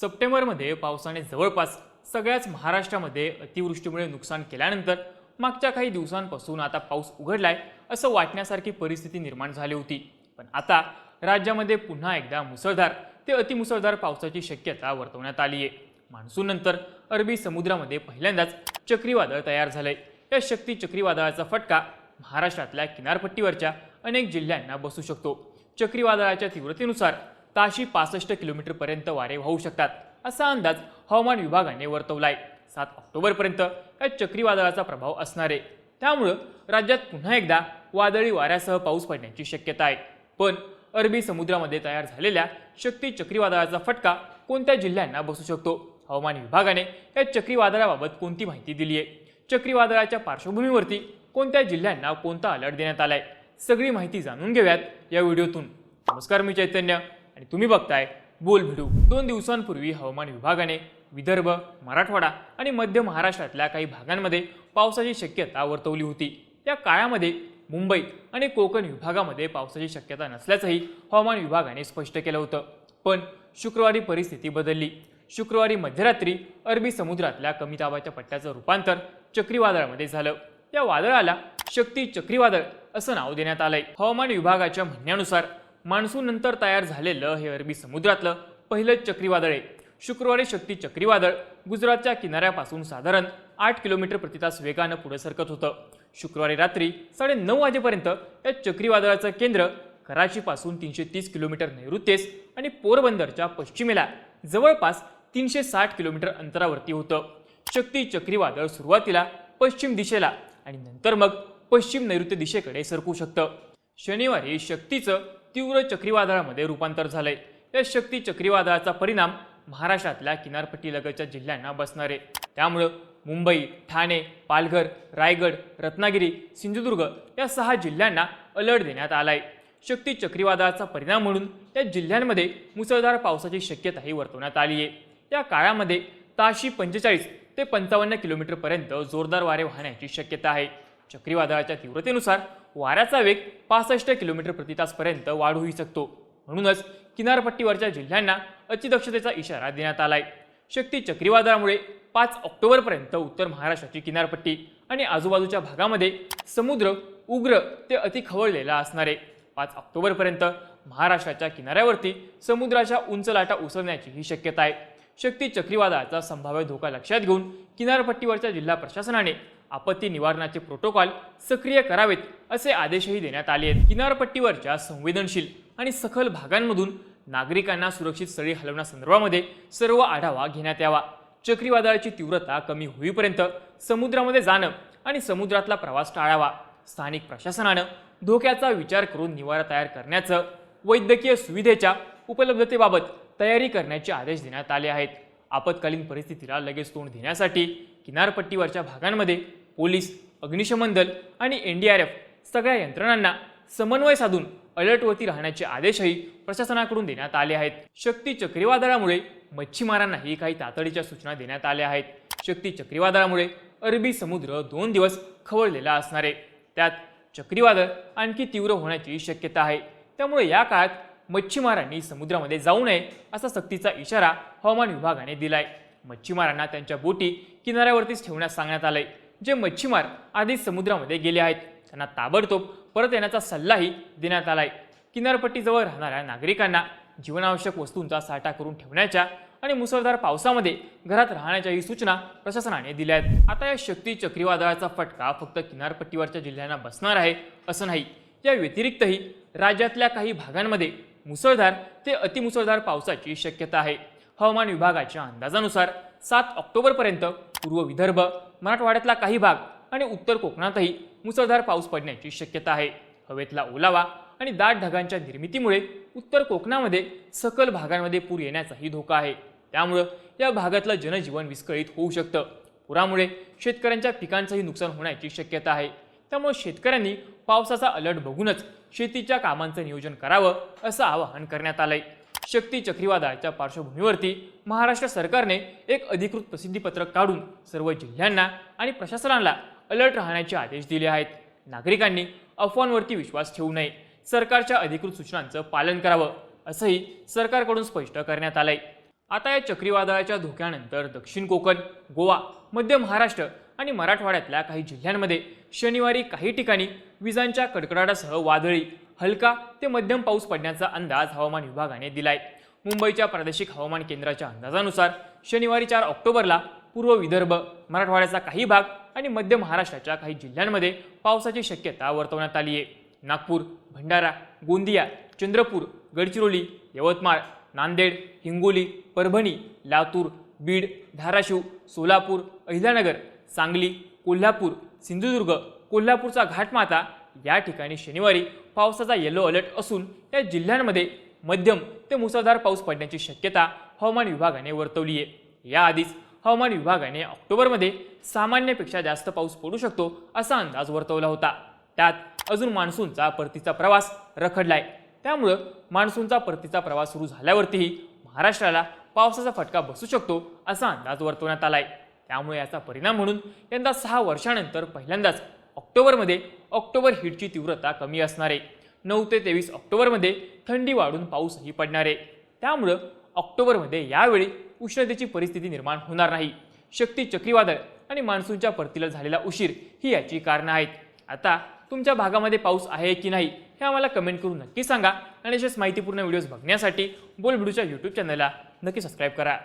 सप्टेंबरमध्ये पावसाने जवळपास सगळ्याच महाराष्ट्रामध्ये अतिवृष्टीमुळे नुकसान केल्यानंतर मागच्या काही दिवसांपासून आता पाऊस उघडलाय असं वाटण्यासारखी परिस्थिती निर्माण झाली होती. पण आता राज्यामध्ये पुन्हा एकदा मुसळधार ते अतिमुसळधार पावसाची शक्यता वर्तवण्यात आली आहे. मान्सूननंतर अरबी समुद्रामध्ये पहिल्यांदाच चक्रीवादळ तयार झालंय. या शक्ती चक्रीवादळाचा फटका महाराष्ट्रातल्या किनारपट्टीवरच्या अनेक जिल्ह्यांना बसू शकतो. चक्रीवादळाच्या तीव्रतेनुसार ताशी पासष्ट किलोमीटरपर्यंत वारे वाहू शकतात असा अंदाज हवामान विभागाने वर्तवला आहे सात ऑक्टोबरपर्यंत या चक्रीवादळाचा प्रभाव असणार आहे. त्यामुळं राज्यात पुन्हा एकदा वादळी वाऱ्यासह पाऊस पडण्याची शक्यता आहे. पण अरबी समुद्रामध्ये तयार झालेल्या शक्ती चक्रीवादळाचा फटका कोणत्या जिल्ह्यांना बसू शकतो? हवामान विभागाने या चक्रीवादळाबाबत कोणती माहिती दिली आहे? चक्रीवादळाच्या पार्श्वभूमीवरती कोणत्या जिल्ह्यांना कोणता अलर्ट देण्यात आलाय? सगळी माहिती जाणून घेऊयात या व्हिडिओतून. नमस्कार मी चैतन्य. आणि तुम्ही बघताय बोल व्हिडिओ दोन दिवसांपूर्वी हवामान विभागाने विदर्भ मराठवाडा आणि मध्य महाराष्ट्रातल्या काही भागांमध्ये पावसाची शक्यता वर्तवली होती. या काळामध्ये मुंबई आणि कोकण विभागामध्ये पावसाची शक्यता नसल्याचंही हवामान विभागाने स्पष्ट केलं होतं. पण शुक्रवारी परिस्थिती बदलली. शुक्रवारी मध्यरात्री अरबी समुद्रातल्या कमी दाबाच्या पट्ट्याचं रूपांतर चक्रीवादळामध्ये झालं. या वादळाला शक्ती चक्रीवादळ असं नाव देण्यात आलंय. हवामान विभागाच्या म्हणण्यानुसार मान्सून नंतर तयार झालेलं हे अरबी समुद्रातलं पहिलंच चक्रीवादळ आहे. शुक्रवारी शक्ती चक्रीवादळ गुजरातच्या किनाऱ्यापासून साधारण आठ किलोमीटर प्रतितास वेगानं पुढे सरकत होतं. शुक्रवारी रात्री साडे नऊ वाजेपर्यंत या चक्रीवादळाचं केंद्र कराचीपासून तीनशे तीस किलोमीटर नैऋत्येस आणि पोरबंदरच्या पश्चिमेला जवळपास तीनशे साठ किलोमीटर अंतरावरती होतं. शक्ती चक्रीवादळ सुरुवातीला पश्चिम दिशेला आणि नंतर मग पश्चिम नैऋत्य दिशेकडे सरकू शकतं. शनिवारी शक्तीचं तीव्र चक्रीवादळामध्ये रूपांतर झालंय. या शक्ती चक्रीवादळाचा परिणाम महाराष्ट्रातल्या किनारपट्टीलगतच्या जिल्ह्यांना बसणार आहे. त्यामुळं मुंबई ठाणे पालघर रायगड रत्नागिरी सिंधुदुर्ग या सहा जिल्ह्यांना अलर्ट देण्यात आलाय. शक्ती चक्रीवादळाचा परिणाम म्हणून या जिल्ह्यांमध्ये मुसळधार पावसाची शक्यताही वर्तवण्यात आली आहे. या काळामध्ये ताशी पंचेचाळीस ते पंचावन्न किलोमीटरपर्यंत जोरदार वारे वाहण्याची शक्यता आहे. चक्रीवादळाच्या तीव्रतेनुसार वाऱ्याचा वेग पासष्ट किलोमीटर प्रतितासपर्यंत वाढूही शकतो. म्हणूनच किनारपट्टीवरच्या जिल्ह्यांना अतिदक्षतेचा इशारा देण्यात आलाय. शक्ती चक्रीवादळामुळे पाच ऑक्टोबरपर्यंत उत्तर महाराष्ट्राची किनारपट्टी आणि आजूबाजूच्या भागामध्ये समुद्र उग्र ते अति खवळलेला असणार आहे. पाच ऑक्टोबरपर्यंत महाराष्ट्राच्या किनाऱ्यावरती समुद्राच्या उंच लाटा उसळण्याची ही शक्यता आहे. शक्ती चक्रीवादळाचा संभाव्य धोका लक्षात घेऊन किनारपट्टीवरच्या जिल्हा प्रशासनाने आपत्ती निवारणाचे प्रोटोकॉल सक्रिय करावेत असे आदेशही देण्यात आले आहेत. किनारपट्टीवरच्या संवेदनशील आणि सखल भागांमधून नागरिकांना सुरक्षित स्थळी हलवण्यासंदर्भामध्ये सर्व आढावा घेण्यात यावा. चक्रीवादळाची तीव्रता कमी होईपर्यंत समुद्रामध्ये जाणं आणि समुद्रातला प्रवास टाळावा. स्थानिक प्रशासनानं धोक्याचा विचार करून निवारा तयार करण्याचं वैद्यकीय सुविधेच्या उपलब्धतेबाबत तयारी करण्याचे आदेश देण्यात आले आहेत. आपत्कालीन परिस्थितीला लगेच तोंड देण्यासाठी किनारपट्टीवरच्या भागांमध्ये पोलीस अग्निशमन दल आणि एन डी आर एफ सगळ्या यंत्रणांना समन्वय साधून अलर्टवरती राहण्याचे आदेशही प्रशासनाकडून देण्यात आले आहेत. शक्ती चक्रीवादळामुळे मच्छीमारांनाही काही तातडीच्या सूचना देण्यात आल्या आहेत. शक्ती चक्रीवादळामुळे अरबी समुद्र दोन दिवस खवळलेला असणार आहे. त्यात चक्रीवादळ आणखी तीव्र होण्याची शक्यता आहे. त्यामुळे या काळात मच्छीमारांनी समुद्रामध्ये जाऊ नये असा सक्तीचा इशारा हवामान विभागाने दिलाय. मच्छीमारांना त्यांच्या बोटी किनाऱ्यावरतीच ठेवण्यास सांगण्यात आलंय. जे मच्छीमार आधी समुद्रामध्ये गेले आहेत. त्यांना ताबडतोब परत येण्याचा सल्लाही देण्यात आलाय. किनारपट्टीजवळ राहणाऱ्या नागरिकांना जीवनावश्यक वस्तूंचा साठा करून ठेवण्याच्या आणि मुसळधार पावसामध्ये घरात राहण्याच्याही सूचना प्रशासनाने दिल्या आहेत. आता या शक्ती चक्रीवादळाचा फटका फक्त किनारपट्टीवरच्या जिल्ह्यांना बसणार आहे असं नाही. या व्यतिरिक्तही राज्यातल्या काही भागांमध्ये मुसळधार ते अतिमुसळधार पावसाची शक्यता आहे. हवामान विभागाच्या अंदाजानुसार सात ऑक्टोबरपर्यंत पूर्व विदर्भ मराठवाड्यातला काही भाग आणि उत्तर कोकणातही मुसळधार पाऊस पडण्याची शक्यता आहे. हवेतला ओलावा आणि दाट ढगांच्या निर्मितीमुळे उत्तर कोकणामध्ये सकल भागांमध्ये पूर येण्याचाही धोका आहे. त्यामुळं या भागातलं जनजीवन विस्कळीत होऊ शकतं. पुरामुळे शेतकऱ्यांच्या पिकांचंही नुकसान होण्याची शक्यता आहे. त्यामुळे शेतकऱ्यांनी पावसाचा अलर्ट बघूनच शेतीच्या कामांचं नियोजन करावं असं आवाहन करण्यात आलंय. शक्ती चक्रीवादळाच्या पार्श्वभूमीवरती महाराष्ट्र सरकारने एक अधिकृत प्रसिद्धीपत्रक काढून सर्व जिल्ह्यांना आणि प्रशासनाला अलर्ट राहण्याचे आदेश दिले आहेत. नागरिकांनी अफवांवरती विश्वास ठेवू नये. सरकारच्या अधिकृत सूचनांचं पालन करावं असंही सरकारकडून स्पष्ट करण्यात आलंय. आता या चक्रीवादळाच्या धोक्यानंतर दक्षिण कोकण गोवा मध्य महाराष्ट्र आणि मराठवाड्यातल्या काही जिल्ह्यांमध्ये शनिवारी काही ठिकाणी विजांच्या कडकडाटासह वादळी हलका ते मध्यम पाऊस पडण्याचा अंदाज हवामान विभागाने दिलाय. मुंबईच्या प्रादेशिक हवामान केंद्राच्या अंदाजानुसार शनिवारी चार ऑक्टोबरला पूर्व विदर्भ मराठवाड्याचा काही भाग आणि मध्य महाराष्ट्राच्या काही जिल्ह्यांमध्ये पावसाची शक्यता वर्तवण्यात आली आहे. नागपूर भंडारा गोंदिया चंद्रपूर गडचिरोली यवतमाळ नांदेड हिंगोली परभणी लातूर बीड धाराशिव सोलापूर अहिल्यानगर सांगली कोल्हापूर सिंधुदुर्ग कोल्हापूरचा घाटमाता या ठिकाणी शनिवारी पावसाचा येलो अलर्ट असून या जिल्ह्यांमध्ये मध्यम ते मुसळधार पाऊस पडण्याची शक्यता हवामान विभागाने वर्तवली आहे. याआधीच हवामान विभागाने ऑक्टोबरमध्ये सामान्यपेक्षा जास्त पाऊस पडू शकतो असा अंदाज वर्तवला होता. त्यात अजून मान्सूनचा परतीचा प्रवास रखडलाय. त्यामुळं मान्सूनचा परतीचा प्रवास सुरू झाल्यावरतीही महाराष्ट्राला पावसाचा फटका बसू शकतो असा अंदाज वर्तवण्यात आलाय. त्यामुळे याचा परिणाम म्हणून यंदा सहा वर्षानंतर पहिल्यांदाच ऑक्टोबरमध्ये ऑक्टोबर हिटची तीव्रता कमी असणार. आहे नऊ ते तेवीस ऑक्टोबरमध्ये थंडी वाढून पाऊसही पडणार. आहे त्यामुळं ऑक्टोबरमध्ये यावेळी उष्णतेची परिस्थिती निर्माण होणार नाही. शक्ती चक्रीवादळ आणि मान्सूनच्या परतीला झालेला उशीर ही याची कारणं आहेत. आता तुमच्या भागामध्ये पाऊस आहे की नाही हे आम्हाला कमेंट करून नक्की सांगा आणि असेच माहितीपूर्ण व्हिडिओज बघण्यासाठी बोल यूट्यूब चॅनलला नक्की सबस्क्राईब करा.